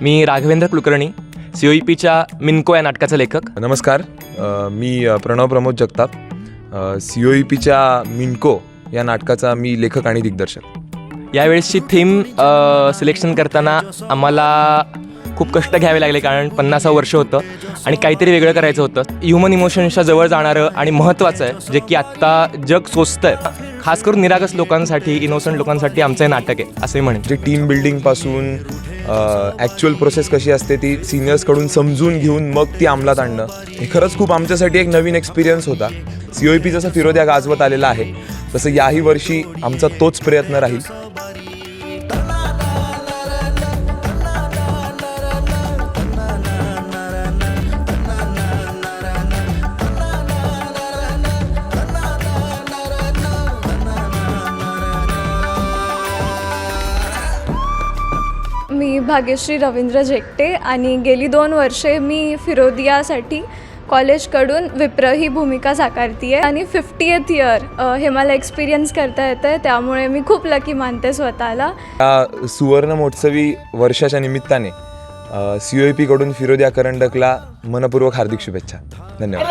मी Raghavendra Kulkarni C O E पीच्या मिनको या नाटकाचा लेखक. नमस्कार. अ, मी अ, Pranav Pramod Jagtap. C O E पीच्या मिनको या नाटकाचा मी लेखक आणि दिग्दर्शक. यावेळेसची थीम सिलेक्शन करताना आम्हाला खूप कष्ट घ्यावे लागले कारण पन्नासावं वर्ष होतं आणि काहीतरी वेगळं करायचं होतं. ह्युमन इमोशन्सच्या जवळ जाणारं आणि महत्त्वाचं आहे जे की आत्ता जग सोचतं आहे. खास करून निरागस लोकांसाठी इनोसंट लोकांसाठी आमचं हे नाटक आहे असंही म्हणेन. जे टीम बिल्डिंगपासून ॲक्च्युअल प्रोसेस कशी असते ती सिनियर्सकडून समजून घेऊन मग ती अंमलात आणणं. हे खरंच खूप आमच्यासाठी एक नवीन एक्सपिरियन्स होता. सी ओ पी जसं फिरोद्या गाजवत आलेला आहे तसं याही वर्षी आमचा तोच प्रयत्न राहील. मी भाग्यश्री रवींद्र झेकटे आणि गेली दोन वर्षे मी फिरोदियासाठी कॉलेजकडून विप्र ही भूमिका साकारती आहे आणि फिफ्टी एथ इयर हे मला एक्सपिरियन्स करता येतं आहे त्यामुळे मी खूप लकी मानते स्वतःला. या सुवर्ण महोत्सवी वर्षाच्या निमित्ताने सी ओ पीकडून फिरोद्या करंडकला मनपूर्वक हार्दिक शुभेच्छा. धन्यवाद.